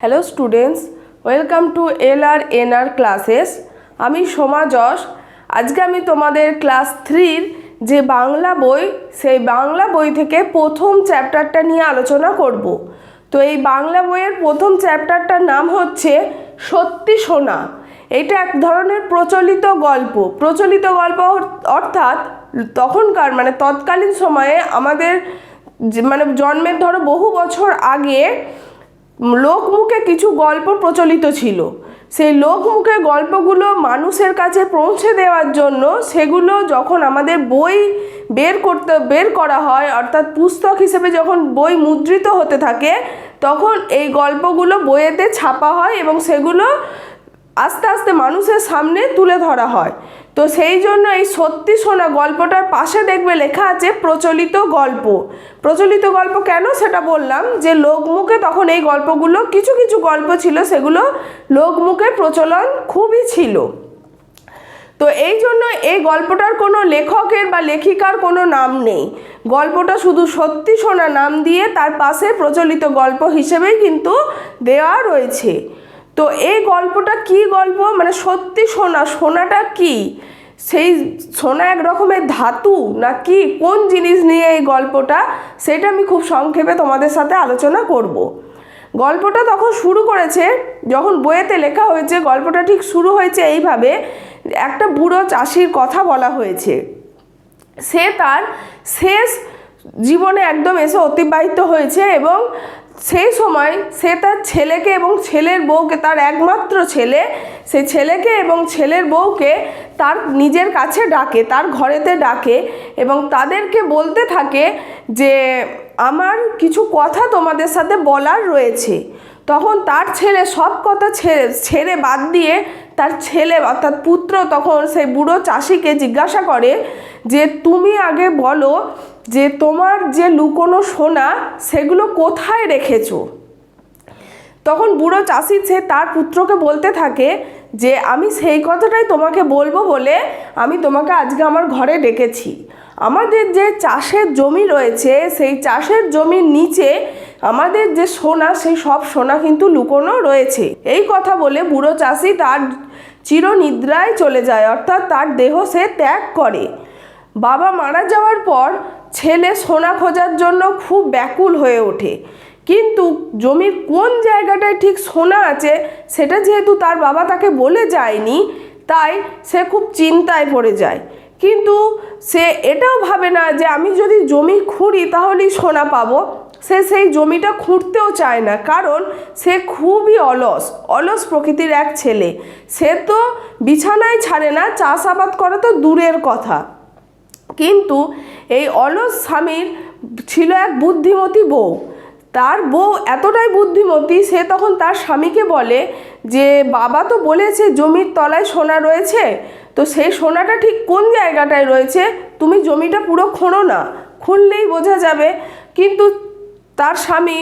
Hello students welcome to L R N R classes আমি সোমা যশ। আজকে আমি তোমাদের ক্লাস থ্রির যে বাংলা বই, সেই বাংলা বই থেকে প্রথম চ্যাপ্টারটা নিয়ে আলোচনা করব। তো এই বাংলা বইয়ের প্রথম চ্যাপ্টারটার নাম হচ্ছে সত্যি সোনা। এটা এক ধরনের প্রচলিত গল্প। প্রচলিত গল্প অর- অর্থাৎ তখনকার মানে তৎকালীন সময়ে আমাদের মানে জন্মের ধরো বহু বছর আগে লোকমুখে কিছু গল্প প্রচলিত ছিল। সেই লোকমুখে গল্পগুলো মানুষের কাছে পৌঁছে দেওয়ার জন্য সেগুলো যখন আমাদের বই বের করতে, বের করা হয়, অর্থাৎ পুস্তক হিসেবে যখন বই মুদ্রিত হতে থাকে, তখন এই গল্পগুলো বইয়েতে ছাপা হয় এবং সেগুলো আস্তে আস্তে মানুষের সামনে তুলে ধরা হয়। তো সেই জন্য এই সত্যি শোনা গল্পটার পাশে দেখবে লেখা আছে প্রচলিত গল্প। প্রচলিত গল্প কেন সেটা বললাম? যে লোকমুখে তখন এই গল্পগুলো কিছু কিছু গল্প ছিল, সেগুলো লোকমুখে প্রচলন খুবই ছিল। তো এই জন্য এই গল্পটার কোনো লেখকের বা লেখিকার কোনো নাম নেই। গল্পটা শুধু সত্যি শোনা নাম দিয়ে তার পাশে প্রচলিত গল্প হিসেবেই কিন্তু দেওয়া রয়েছে। তো এই গল্পটা কি গল্প? মানে সত্যি সোনা, সোনাটা কি? সেই সোনা এক রকমের ধাতু না কি? কোন জিনিস নিয়ে এই গল্পটা? সেটা আমি খুব সংক্ষেপে তোমাদের সাথে আলোচনা করব। গল্পটা তখন শুরু করেছে, যখন বইয়েতে লেখা হয়েছে, গল্পটা ঠিক শুরু হয়েছে এইভাবে, একটা বুড়ো চাষির কথা বলা হয়েছে। সে তার শেষ জীবনে একদম এসে অতিবাহিত হয়েছে এবং সেই সময় সে তার ছেলেকে এবং ছেলের বউকে, তার একমাত্র ছেলে, সে ছেলেকে এবং ছেলের বউকে তার নিজের কাছে ডাকে, তার ঘরেতে ডাকে এবং তাদেরকে বলতে থাকে যে, আমার কিছু কথা তোমাদের সাথে বলার রয়েছে। তখন তার ছেলে সব কথা ছেড়ে ছেড়ে বাদ দিয়ে তার ছেলে অর্থাৎ পুত্র তখন সেই বুড়ো চাষিকে জিজ্ঞাসা করে যে, তুমি আগে বলো যে, তোমার যে লুকোনো সোনা সেগুলো কোথায় রেখেছো? তখন বুড়ো চাষি সে তার পুত্রকে বলতে থাকে যে, আমি সেই কথাটাই তোমাকে বলব বলে আমি তোমাকে আজকে আমার ঘরে ডেকেছি। আমাদের যে চাষের জমি রয়েছে, সেই চাষের জমির নিচে আমাদের যে সোনা, সেই সব সোনা কিন্তু লুকোনো রয়েছে। এই কথা বলে বুড়ো চাষি তার চিরনিদ্রায় চলে যায়, অর্থাৎ তার দেহ সে ত্যাগ করে। বাবা মারা যাওয়ার পর ছেলে সোনা খোঁজার জন্য খুব ব্যাকুল হয়ে ওঠে। কিন্তু জমির কোন জায়গাটায় ঠিক সোনা আছে, সেটা যেহেতু তার বাবা তাকে বলে যায়নি, তাই সে খুব চিন্তায় পড়ে যায়। কিন্তু সে এটাও ভাবে না যে আমি যদি জমি খুঁড়ি তাহলেই সোনা পাবো। সে সেই জমিটা খুঁড়তেও চায় না, কারণ সে খুবই অলস অলস প্রকৃতির এক ছেলে। সে তো বিছানায় ছাড়ে না, চাষাবাদ করা তো দূরের কথা। কিন্তু এই অলস স্বামীর ছিল এক বুদ্ধিমতী বউ। তার বউ এতটাই বুদ্ধিমতী, সে তখন তার স্বামীকে বলে যে, বাবা তো বলেছে জমির তলায় সোনা রয়েছে, তো সেই সোনাটা ঠিক কোন জায়গাটায় রয়েছে? তুমি জমিটা পুরো খোঁড়ো না খুললেই বোঝা যাবে। কিন্তু তার স্বামী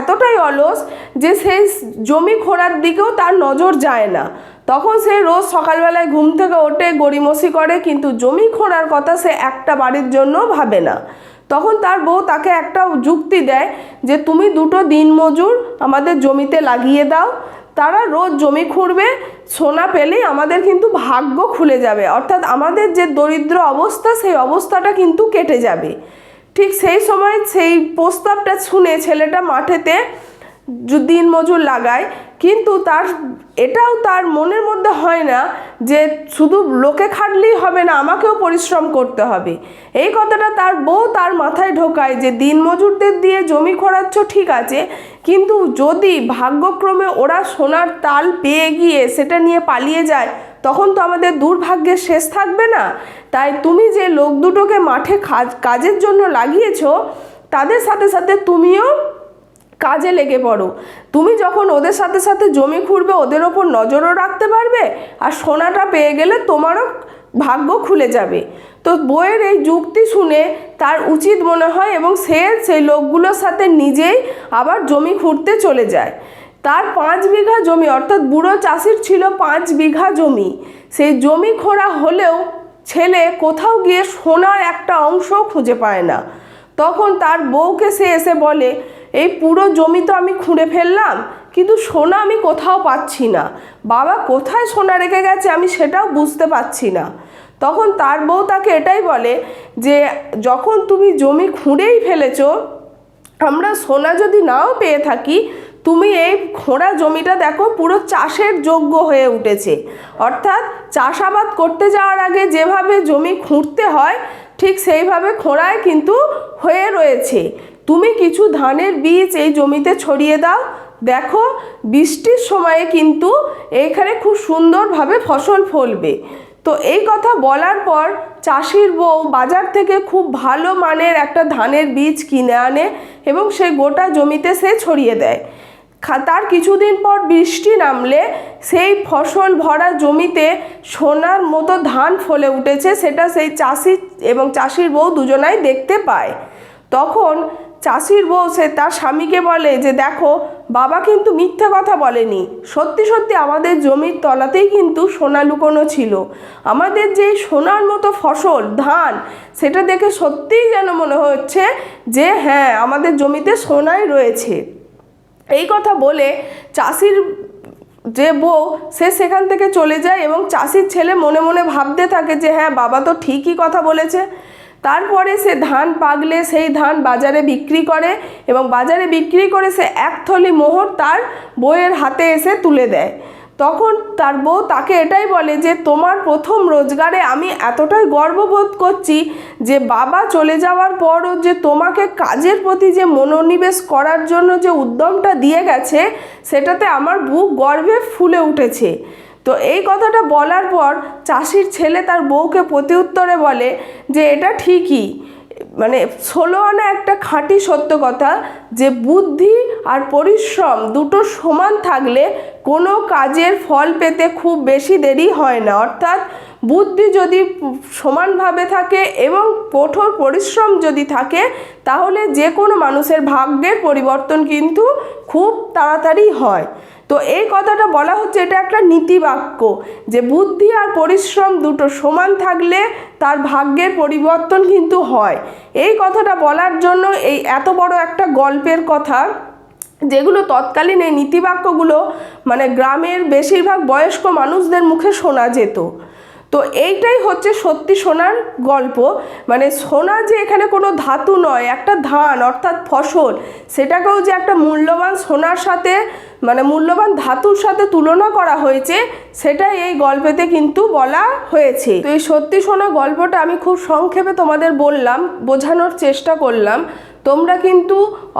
এতটাই অলস যে সেই জমি খোঁড়ার দিকেও তার নজর যায় না। তখন সে রোজ সকালবেলায় ঘুম থেকে ওঠে, গড়িমসি করে, কিন্তু জমি খোঁড়ার কথা সে একটা বাড়ির জন্য ভাবে না। তখন তার বউ তাকে একটা যুক্তি দেয় যে, তুমি দুটো দিনমজুর আমাদের জমিতে লাগিয়ে দাও। তারা রোজ জমি খুঁড়বে, সোনা পেলেই আমাদের কিন্তু ভাগ্য খুলে যাবে। অর্থাৎ আমাদের যে দরিদ্র অবস্থা, সেই অবস্থাটা কিন্তু কেটে যাবে। ঠিক সেই সময় সেই প্রস্তাবটা শুনে ছেলেটা মাঠেতে দিন মজুর লাগায়। কিন্তু তার, এটাও তার মনের মধ্যে হয় না যে শুধু লোকে খাটলেই হবে না, আমাকেও পরিশ্রম করতে হবে। এই কথাটা তার বউ তার মাথায় ঢোকায় যে দিন মজুরদের দিয়ে জমি খোঁড়াচ্ছ ঠিক আছে, কিন্তু যদি ভাগ্যক্রমে ওরা সোনার তাল পেয়ে গিয়ে সেটা নিয়ে পালিয়ে যায় তখন তো আমাদের দুর্ভাগ্যের শেষ থাকবে না। তাই তুমি যে লোক দুটোকে মাঠে কাজ- কাজের জন্য লাগিয়েছো, তাদের সাথে সাথে তুমিও কাজে লেগে পড়ো। তুমি যখন ওদের সাথে সাথে জমি খুঁড়বে, ওদের ওপর নজরও রাখতে পারবে আর সোনাটা পেয়ে গেলে তোমারও ভাগ্য খুলে যাবে। তো বইয়ের এই যুক্তি শুনে তার উচিত মনে হয় এবং সে, সেই লোকগুলোর সাথে নিজেই আবার জমি খুঁড়তে চলে যায়। তার পাঁচ বিঘা জমি, অর্থাৎ বুড়ো চাষির ছিল পাঁচ বিঘা জমি। সেই জমি খোঁড়া হলেও ছেলে কোথাও গিয়ে সোনার একটা অংশও খুঁজে পায় না। তখন তার বউকে সে এসে বলে, এই পুরো জমি তো আমি খুঁড়ে ফেললাম, কিন্তু সোনা আমি কোথাও পাচ্ছি না। বাবা কোথায় সোনা রেখে গেছে আমি সেটাও বুঝতে পারছি না। তখন তার বউ তাকে এটাই বলে যে, যখন তুমি জমি খুঁড়েই ফেলেছো, আমরা সোনা যদি নাও পেয়ে থাকি তুমি এই খোঁড়া জমিটা দেখো, পুরো চাষের যোগ্য হয়ে উঠেছে। অর্থাৎ চাষাবাদ করতে যাওয়ার আগে যেভাবে জমি খুঁড়তে হয়, ঠিক সেইভাবে খোঁড়ায় কিন্তু হয়ে রয়েছে। তুমি কিছু ধানের বীজ এই জমিতে ছড়িয়ে দাও। দেখো, বৃষ্টির সময়ে কিন্তু এখানে খুব সুন্দরভাবে ফসল ফলবে। তো এই কথা বলার পর চাষির বউ বাজার থেকে খুব ভালো মানের একটা ধানের বীজ কিনে আনে এবং সে গোটা জমিতে সে ছড়িয়ে দেয়। তার কিছুদিন পর বৃষ্টি নামলে সেই ফসল ভরা জমিতে সোনার মতো ধান ফলে উঠেছে, সেটা সেই চাষি এবং চাষির বউ দুজনাই দেখতে পায়। তখন চাষির বউ সে তার স্বামীকে বলে যে, দেখো, বাবা কিন্তু মিথ্যে কথা বলেনি। সত্যি সত্যি আমাদের জমির তলাতেই কিন্তু সোনা লুকোনো ছিল। আমাদের যে সোনার মতো ফসল, ধান, সেটা দেখে সত্যিই যেন মনে হচ্ছে যে হ্যাঁ আমাদের জমিতে সোনাই রয়েছে। এই কথা বলে চাষির যে বউ, সে সেখান থেকে চলে যায় এবং চাষির ছেলে মনে মনে ভাবতে থাকে যে হ্যাঁ বাবা তো ঠিকই কথা বলেছে। তারপরে সে ধান পাগলে, সেই ধান বাজারে বিক্রি করে এবং বাজারে বিক্রি করে সে এক থলি মোহর তার বইয়ের হাতে এসে তুলে দেয়। তখন তার বউ তাকে এটাই বলে যে, তোমার প্রথম রোজগারে আমি এতটাই গর্ববোধ করছি যে, বাবা চলে যাওয়ার পরও যে তোমাকে কাজের প্রতি যে মনোনিবেশ করার জন্য যে উদ্যমটা দিয়ে গেছে, সেটাতে আমার বুক গর্বে ফুলে উঠেছে। তো এই কথাটা বলার পর চাষির ছেলে তার বউকে প্রতিউত্তরে বলে যে, এটা ঠিকই মানে ষোলো আনা একটা খাঁটি সত্য কথা যে বুদ্ধি আর পরিশ্রম দুটো সমান থাকলে কোনো কাজের ফল পেতে খুব বেশি দেরি হয় না। অর্থাৎ বুদ্ধি যদি সমানভাবে থাকে এবং কঠোর পরিশ্রম যদি থাকে, তাহলে যে কোনো মানুষের ভাগ্যের পরিবর্তন কিন্তু খুব তাড়াতাড়ি হয়। তো এই কথাটা বলা হচ্ছে, এটা একটা নীতিবাক্য যে বুদ্ধি আর পরিশ্রম দুটো সমান থাকলে তার ভাগ্যের পরিবর্তন কিন্তু হয়। এই কথাটা বলার জন্য এই এত বড় একটা গল্পের কথা যেগুলো তৎকালীন এই নীতিবাক্যগুলো মানে গ্রামের বেশিরভাগ বয়স্ক মানুষদের মুখে শোনা যেত। তো এইটাই হচ্ছে সত্যি সোনার গল্প। মানে সোনা যে এখানে কোনো ধাতু নয়, একটা ধান অর্থাৎ ফসল, সেটাকেও যে একটা মূল্যবান সোনার সাথে মানে মূল্যবান ধাতুর সাথে তুলনা করা হয়েছে, সেটাই এই গল্পেতে কিন্তু বলা হয়েছে। তো এই সত্যি সোনা গল্পটা আমি খুব সংক্ষেপে তোমাদের বললাম, বোঝানোর চেষ্টা করলাম। তোমরা কিন্তু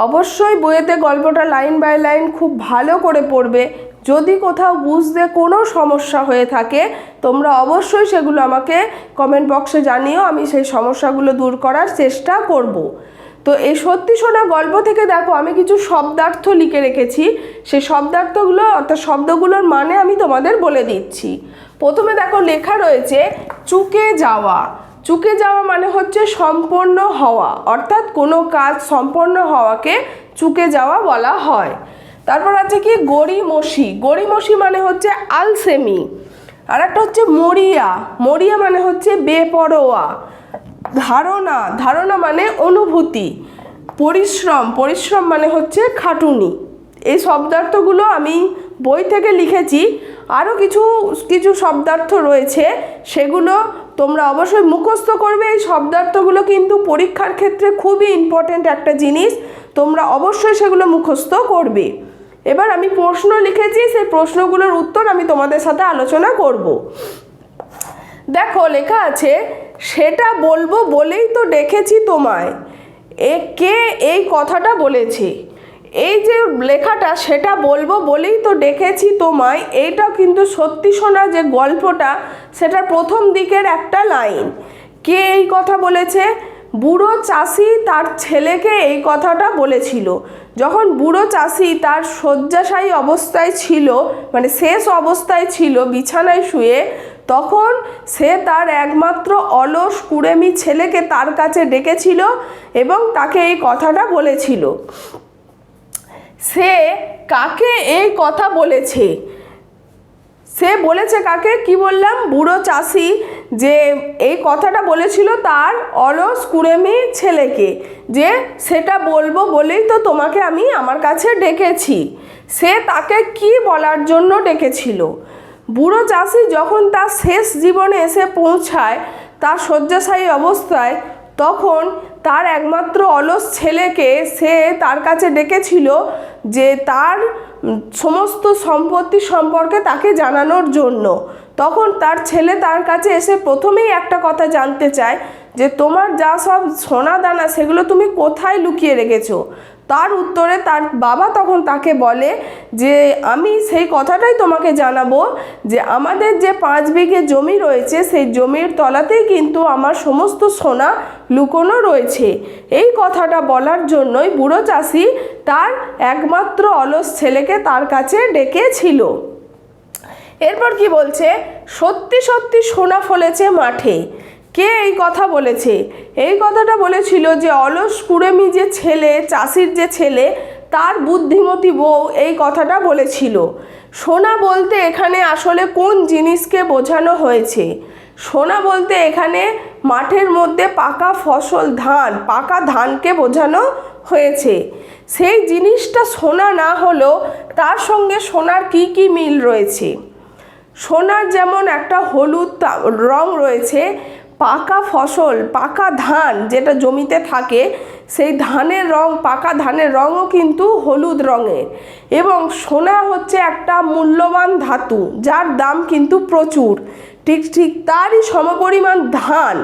অবশ্যই বইয়েতে গল্পটা লাইন বাই লাইন খুব ভালো করে পড়বে। যদি কোথাও বুঝতে কোনো সমস্যা হয়ে থাকে, তোমরা অবশ্যই সেগুলো আমাকে কমেন্ট বক্সে জানিও, আমি সেই সমস্যাগুলো দূর করার চেষ্টা করব। তো এই সত্যি শোনা গল্প থেকে দেখো, আমি কিছু শব্দার্থ লিখে রেখেছি। সেই শব্দার্থগুলো, অর্থাৎ শব্দগুলোর মানে আমি তোমাদের বলে দিচ্ছি। প্রথমে দেখো, লেখা রয়েছে, চুকে যাওয়া। চুকে যাওয়া মানে হচ্ছে সম্পন্ন হওয়া, অর্থাৎ কোনো কাজ সম্পন্ন হওয়াকে চুকে যাওয়া বলা হয়। তারপর আছে কি? গড়িমসি। গড়িমসি মানে হচ্ছে আলসেমি। আর একটা হচ্ছে মরিয়া। মরিয়া মানে হচ্ছে বেপরোয়া। ধারণা। ধারণা মানে অনুভূতি। পরিশ্রম। পরিশ্রম মানে হচ্ছে খাটুনি। এই শব্দার্থগুলো আমি বই থেকে লিখেছি। আরও কিছু কিছু শব্দার্থ রয়েছে। সেগুলো তোমরা অবশ্যই মুখস্থ করবে। এই শব্দার্থগুলো কিন্তু পরীক্ষার ক্ষেত্রে খুবই ইম্পর্ট্যান্ট একটা জিনিস। তোমরা অবশ্যই সেগুলো মুখস্থ করবে। এবার আমি প্রশ্ন লিখেছি, সেই প্রশ্নগুলোর উত্তর আমি তোমাদের সাথে আলোচনা করব। দেখো, লেখা আছে, সেটা বলব বলেই তো ডেকেছি তোমায়। এ, কে এই কথাটা বলেছে? এই যে লেখাটা, সেটা বলব বলেই তো ডেকেছি তোমায়, এইটা কিন্তু সত্যি শোনা যে গল্পটা সেটা প্রথম দিকের একটা লাইন। কে এই কথা বলেছে? বুড়ো চাষি তার ছেলেকে এই কথাটা বলেছিল। যখন বুড়ো চাষি তার শয্যাশায়ী অবস্থায় ছিল মানে শেষ অবস্থায় ছিল বিছানায় শুয়ে, তখন সে তার একমাত্র অলস কুড়েমি ছেলেকে তার কাছে ডেকেছিল এবং তাকে এই কথাটা বলেছিল। সে কাকে এই কথা বলেছে? সে বলেছে কাকে? কি বললাম? বুড়ো চাষি যে এই কথাটা বলেছিল তার অলস কুড়েমি ছেলেকে যে সেটা বলব বলেই তো তোমাকে আমি আমার কাছে ডেকেছি। সে তাকে কি বলার জন্য ডেকেছিল? বুড়ো চাষি যখন তার শেষ জীবনে এসে পৌঁছায় তার শয্যাশায়ী অবস্থায়, তখন তার একমাত্র অলস ছেলেকে সে তার কাছে ডেকেছিল যে তার সমস্ত সম্পত্তি সম্পর্কে তাকে জানানোর জন্য। তখন তার ছেলে তার কাছে এসে প্রথমেই একটা কথা জানতে চায় যে তোমার যা সব সোনা দানা সেগুলো তুমি কোথায় লুকিয়ে রেখেছো? তার উত্তরে তার বাবা তখন তাকে বলে যে আমি সেই কথাটাই তোমাকে জানাব যে আমাদের যে পাঁচ বিঘে জমি রয়েছে সেই জমির তলাতেই কিন্তু আমার সমস্ত সোনা লুকোনো রয়েছে। এই কথাটা বলার জন্যই বুড়ো চাষি তার একমাত্র অলস ছেলেকে তার কাছে ডেকেছিল। এরপর কি বলছে? সত্যি সত্যি সোনা ফলেছে মাঠে। কে এই কথা বলেছে? এই কথাটা বলেছিল যে অলস কুড়েমি যে ছেলে, চাষির যে ছেলে, তার বুদ্ধিমতী বউ এই কথাটা বলেছিল। সোনা বলতে এখানে আসলে কোন জিনিসকে বোঝানো হয়েছে? সোনা বলতে এখানে মাঠের মধ্যে পাকা ফসল ধান, পাকা ধানকে বোঝানো হয়েছে। সেই জিনিসটা সোনা না হলেও তার সঙ্গে সোনার কি কি মিল রয়েছে? সোনার যেমন একটা হলুদ রং রয়েছে, পাকা ফসল, পাকা ধান যেটা জমিতে থাকে, সেই ধানের রং, পাকা ধানের রঙও কিন্তু হলুদ রঙের। এবং সোনা হচ্ছে একটা মূল্যবান ধাতু, যার দাম কিন্তু প্রচুর। ঠিক ঠিক তারই সমপরিমাণ ধান।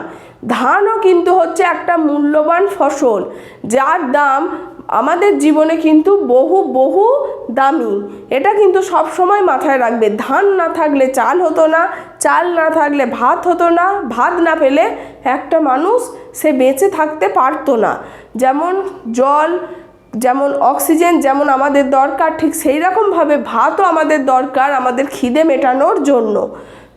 ধানও কিন্তু হচ্ছে একটা মূল্যবান ফসল, যার দাম আমাদের জীবনে কিন্তু বহু বহু দামি। এটা কিন্তু সব সময় মাথায় রাখবে। ধান না থাকলে চাল হতো না, চাল না থাকলে ভাত হতো না, ভাত না পেলে একটা মানুষ সে বেঁচে থাকতে পারতো না। যেমন জল, যেমন অক্সিজেন, যেমন আমাদের দরকার, ঠিক সেই রকমভাবে ভাতও আমাদের দরকার, আমাদের খিদে মেটানোর জন্য।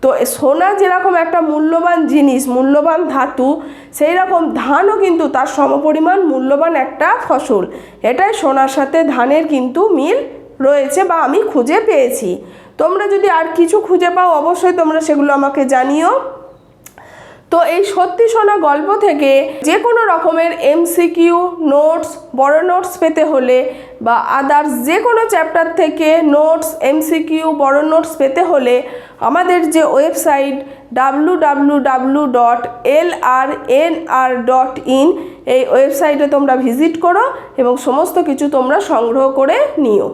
তো সোনা যেরকম একটা মূল্যবান জিনিস, মূল্যবান ধাতু সেই রকম ধানও কিন্তু তার সমপরিমাণ মূল্যবান একটা ফসল। এটাই সোনার সাথে ধানের কিন্তু মিল রয়েছে বা আমি খুঁজে পেয়েছি। তোমরা যদি আর কিছু খুঁজে পাও, অবশ্যই তোমরা সেগুলো আমাকে জানিও। তো এই সত্যি শোনা গল্প থেকে যে কোনো রকমের এমসিকিউ নোটস বড় নোটস পেতে হলে বা আদার্স যে কোনো চ্যাপ্টার থেকে নোটস এমসিকিউ বড় নোটস পেতে হলে আমাদের যে website W W W dot L R N R dot in এই ওয়েবসাইটে তোমরা ভিজিট করো এবং সমস্ত কিছু তোমরা সংগ্রহ করে নিও।